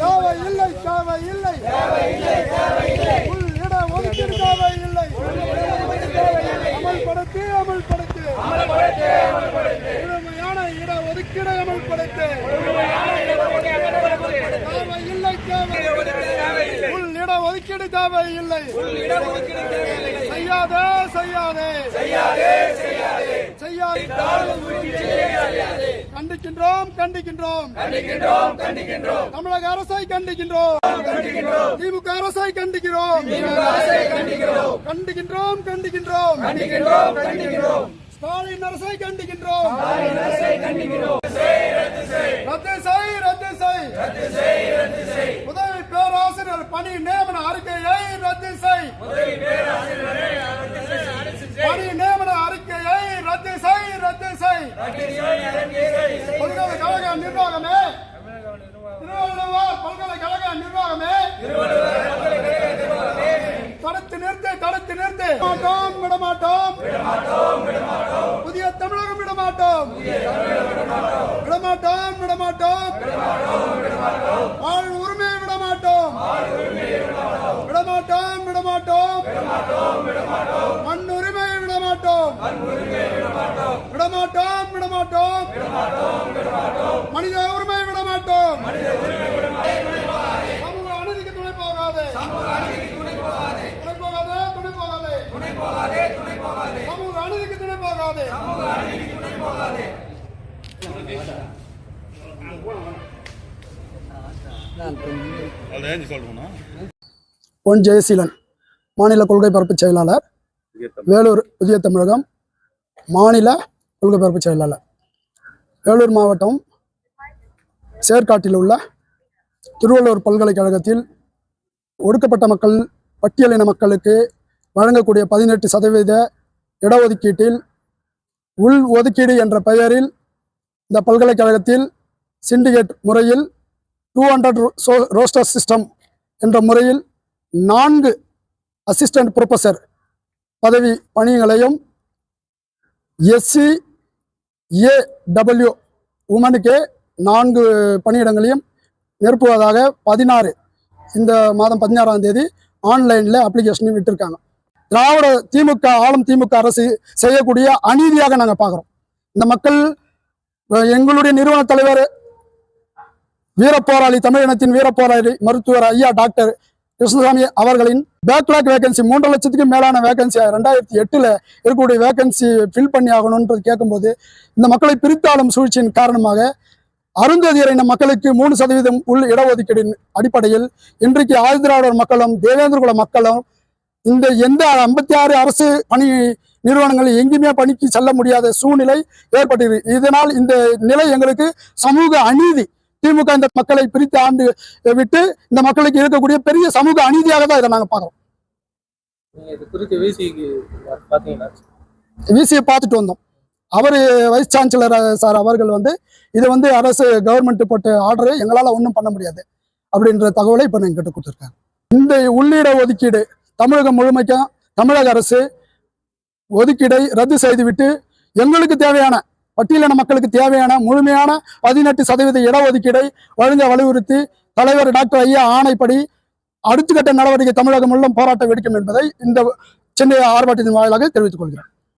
தேவை இல்லை தேவை இல்லை உள் இட ஒதுக்கீடு தேவை இல்லை அமல்படுத்து அமல்படுத்து. முழுமையான இட ஒதுக்கீடு அமல்படுத்து. தேவை இல்லை தேவை உள் இட ஒதுக்கீடு தேவை இல்லை செய்யாதே செய்யாதே செய்யாதே கண்டிக்கின்றோம் கண்டிக்கின்றோம். தமிழக அரசை கண்டிக்கின்றோம். திமுக அரசை கண்டிக்கிறோம். கண்டிக்கின்றோம் கண்டிக்கின்றோம். ஸ்டாலின் அரசை கண்டிக்கின்றோம். ரத்து செய் ரத்து செய் உதவி பேராசிரியர் விடமாட்டோம். புதிய தமிழகம் விடமாட்டோம். விடமாட்டோம். விடமாட்டோம் வாழ் உரிமையை விடமாட்டோம். விடமாட்டோம். விடமாட்டோம் மண் உரிமையை விடமாட்டோம். விடமாட்டோம். விடமாட்டோம். மனித உரிமையை விடமாட்டோம் சமூக அநீதிக்கு துணை போகாதே துணை போகாதே துணை போகாதே சமூக அநீதிக்கு துணை போகாதே பொன் ஜெயசீலன் மாநில கொள்கை பரப்பு செயலாளர். வேலூர் புதிய தமிழகம் மாநில கொள்கை பரப்பு செயலாளர். வேலூர் மாவட்டம் செயற்காட்டில் உள்ள திருவள்ளூர் பல்கலைக்கழகத்தில் ஒடுக்கப்பட்ட மக்கள் பட்டியலின மக்களுக்கு வழங்கக்கூடிய பதினெட்டு சதவீத இடஒதுக்கீட்டில் உள் ஒதுக்கீடு என்ற பெயரில் இந்த பல்கலைக்கழகத்தில் சிண்டிகேட் முறையில் டூ ஹண்ட்ரட் ரோஸ்டர் சிஸ்டம் என்ற முறையில் நான்கு அசிஸ்டன்ட் ப்ரொஃபஸர் பதவி பணிகளையும் எஸ்சி ஏடபிள்யூ உமனுக்கே நான்கு பணியிடங்களையும் நிரப்புவதாக பதினாறு இந்த மாதம் பதினாறாம் தேதி ஆன்லைனில் அப்ளிகேஷனையும் விட்டுருக்காங்க. திராவிட திமுக ஆளும் திமுக அரசு செய்யக்கூடிய அநீதியாக நாங்கள் பார்க்குறோம். இந்த மக்கள் எங்களுடைய நிறுவன தலைவர் வீரப்போராளி தமிழினத்தின் வீரப்போராளி மருத்துவர் ஐயா டாக்டர் கிருஷ்ணசாமி அவர்களின் பேக்லாக் வேகன்சி மூன்று லட்சத்துக்கு மேலான வேகன்சி ரெண்டாயிரத்தி எட்டில் இருக்கக்கூடிய வேகன்சி ஃபில் பண்ணி ஆகணும்ன்றது கேட்கும்போது இந்த மக்களை பிரித்தாளும் சூழ்ச்சியின் காரணமாக அருந்ததியரின மக்களுக்கு மூணு சதவீதம் உள் இடஒதுக்கீடின் அடிப்படையில் இன்றைக்கு ஆதிதிராவிடர் மக்களும் தேவேந்திரகுல மக்களும் இந்த எந்த ஐம்பத்தி ஆறு அரசு பணி நிறுவனங்கள் எங்கேயுமே பணிக்கு செல்ல முடியாத சூழ்நிலை ஏற்பட்டிருக்கு இதனால் இந்த நிலை எங்களுக்கு சமூக அநீதி. திமுக இந்த மக்களை பிரித்து ஆண்டு விட்டு இந்த மக்களுக்கு இருக்கக்கூடிய பெரிய சமூக அநீதியாக தான் இதை நாங்கள் பார்க்குறோம். விசியை பார்த்துட்டு வந்தோம். அவர் வைஸ் சான்சலர் சார் அவர்கள் வந்து இது வந்து அரசு கவர்மெண்ட் போட்ட ஆர்டர் எங்களால் ஒன்றும் பண்ண முடியாது அப்படின்ற தகவலை இப்போ எங்கிட்ட கொடுத்துருக்காங்க இந்த உள்ளிட ஒதுக்கீடு தமிழகம் முழுமைக்கும் தமிழக அரசு ஒதுக்கீடை ரத்து செய்துவிட்டு எங்களுக்கு தேவையான பட்டியலின மக்களுக்கு தேவையான முழுமையான பதினெட்டு சதவீத இடஒதுக்கீடை வழங்க வலியுறுத்தி தலைவர் டாக்டர் ஐயா ஆணைப்படி அடுத்த கட்ட நடவடிக்கை தமிழகம் முழுவதும் போராட்டம் வெடிக்கும் என்பதை இந்த சென்னை ஆர்ப்பாட்டத்தின் வாயிலாக தெரிவித்துக் கொள்கிறேன்